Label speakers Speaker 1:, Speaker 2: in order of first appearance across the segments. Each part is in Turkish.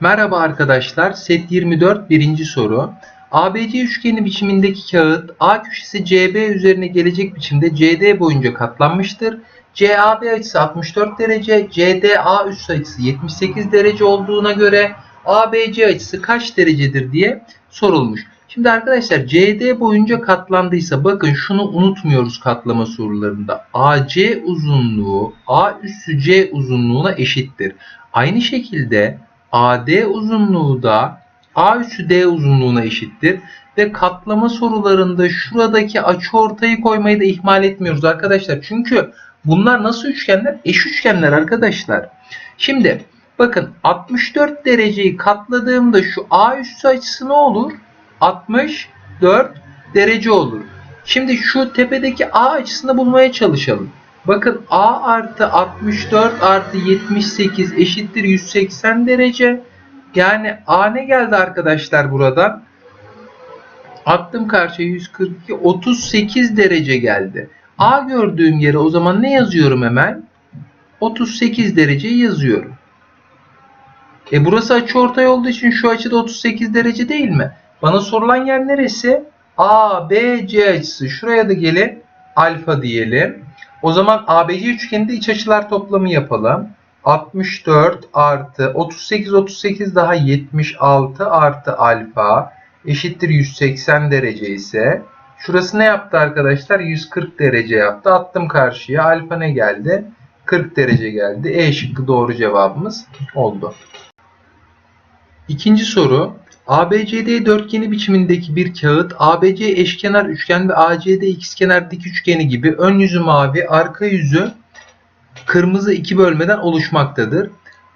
Speaker 1: Merhaba arkadaşlar. Set 24 birinci soru. ABC üçgeni biçimindeki kağıt A köşesi CB üzerine gelecek biçimde CD boyunca katlanmıştır. CAB açısı 64 derece, CDA üst açısı 78 derece olduğuna göre ABC açısı kaç derecedir diye sorulmuş. Şimdi arkadaşlar CD boyunca katlandıysa bakın şunu unutmuyoruz katlama sorularında. AC uzunluğu A üssü C uzunluğuna eşittir. Aynı şekilde AD uzunluğu da A üssü D uzunluğuna eşittir. Ve katlama sorularında şuradaki açıortayı koymayı da ihmal etmiyoruz arkadaşlar. Çünkü bunlar nasıl üçgenler? Eş üçgenler arkadaşlar. Şimdi bakın 64 dereceyi katladığımda şu A üssü açısı ne olur? 64 derece olur. Şimdi şu tepedeki A açısını bulmaya çalışalım. Bakın A artı 64 artı 78 eşittir 180 derece. Yani A ne geldi arkadaşlar buradan? Attım karşıya 142 38 derece geldi. A gördüğüm yere o zaman ne yazıyorum hemen? 38 derece yazıyorum. E burası açıortay olduğu için şu açıda 38 derece değil mi? Bana sorulan yer neresi? A, B, C açısı. Şuraya da gelin alfa diyelim. O zaman ABC üçgeninde iç açılar toplamı yapalım. 64 artı 38 38 daha 76 artı alfa eşittir 180 derece ise şurası ne yaptı arkadaşlar? 140 derece yaptı. Attım karşıya. Alfa ne geldi? 40 derece geldi. E şıkkı doğru cevabımız oldu. İkinci soru. ABCD dörtgeni biçimindeki bir kağıt ABC eşkenar üçgen ve ACD ikizkenar dik üçgeni gibi ön yüzü mavi, arka yüzü kırmızı iki bölmeden oluşmaktadır.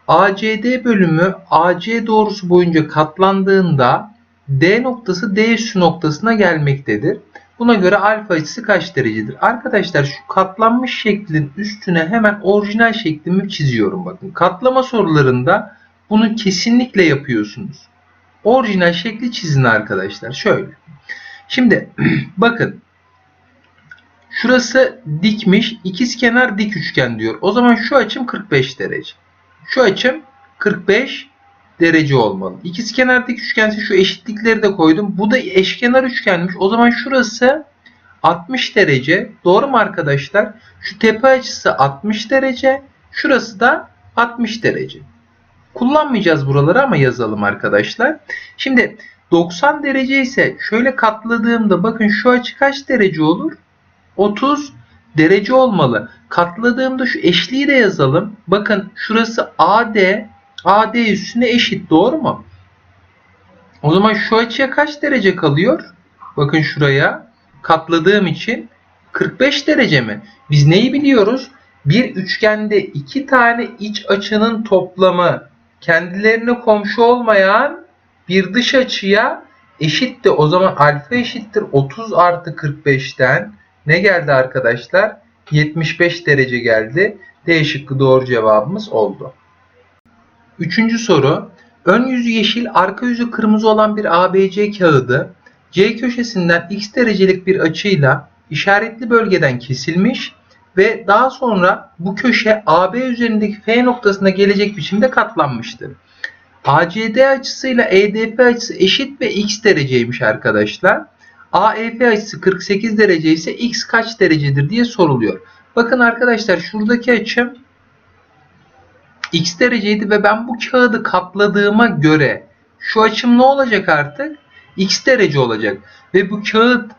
Speaker 1: ACD bölümü AC doğrusu boyunca katlandığında D noktası D üssü noktasına gelmektedir. Buna göre alfa açısı kaç derecedir? Arkadaşlar şu katlanmış şeklin üstüne hemen orijinal şeklimi çiziyorum. Bakın katlama sorularında bunu kesinlikle yapıyorsunuz. Orijinal şekli çizin arkadaşlar. Şöyle. Şimdi bakın. Şurası dikmiş. ikizkenar dik üçgen diyor. O zaman şu açım 45 derece. Şu açım 45 derece olmalı. İkizkenar dik üçgense şu eşitlikleri de koydum. Bu da eşkenar üçgenmiş. O zaman şurası 60 derece. Doğru mu arkadaşlar? Şu tepe açısı 60 derece. Şurası da 60 derece. Kullanmayacağız buraları ama yazalım arkadaşlar. Şimdi 90 derece ise şöyle katladığımda bakın şu açı kaç derece olur? 30 derece olmalı. Katladığımda şu eşliği de yazalım. Bakın şurası AD, AD üstüne eşit doğru mu? O zaman şu açıya kaç derece kalıyor? Bakın şuraya katladığım için 45 derece mi? Biz neyi biliyoruz? Bir üçgende iki tane iç açının toplamı kendilerine komşu olmayan bir dış açıya eşitti. O zaman alfa eşittir 30 artı 45'ten ne geldi arkadaşlar? 75 derece geldi. D şıkkı doğru cevabımız oldu. Üçüncü soru. Ön yüzü yeşil, arka yüzü kırmızı olan bir ABC kağıdı C köşesinden x derecelik bir açıyla işaretli bölgeden kesilmiş ve daha sonra bu köşe AB üzerindeki F noktasına gelecek biçimde katlanmıştır. ACD açısıyla EDF açısı eşit ve x dereceymiş arkadaşlar. AEF açısı 48 derece ise x kaç derecedir diye soruluyor. Bakın arkadaşlar şuradaki açım x dereceydi ve ben bu kağıdı katladığıma göre şu açım ne olacak artık? x derece olacak. Ve bu kağıt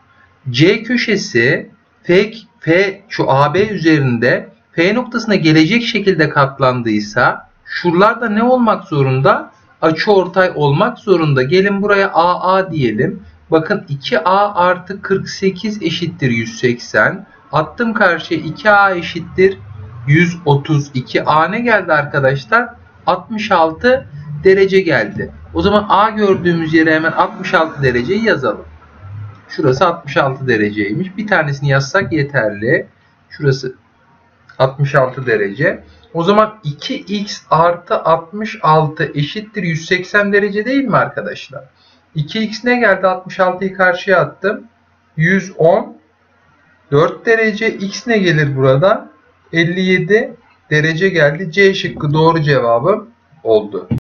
Speaker 1: C köşesi F, F şu AB üzerinde F noktasına gelecek şekilde katlandıysa şuralar da ne olmak zorunda? Açı ortay olmak zorunda. Gelin buraya AA diyelim. Bakın 2A artı 48 eşittir 180. Attım karşıya 2A eşittir 132. A ne geldi arkadaşlar? 66 derece geldi. O zaman A gördüğümüz yere hemen 66 dereceyi yazalım. Şurası 66 dereceymiş. Bir tanesini yazsak yeterli. Şurası 66 derece. O zaman 2x artı 66 eşittir 180 derece değil mi arkadaşlar? 2x ne geldi? 66'yı karşıya attım. 110 4 derece. X ne gelir burada? 57 derece geldi. C şıkkı doğru cevabım oldu.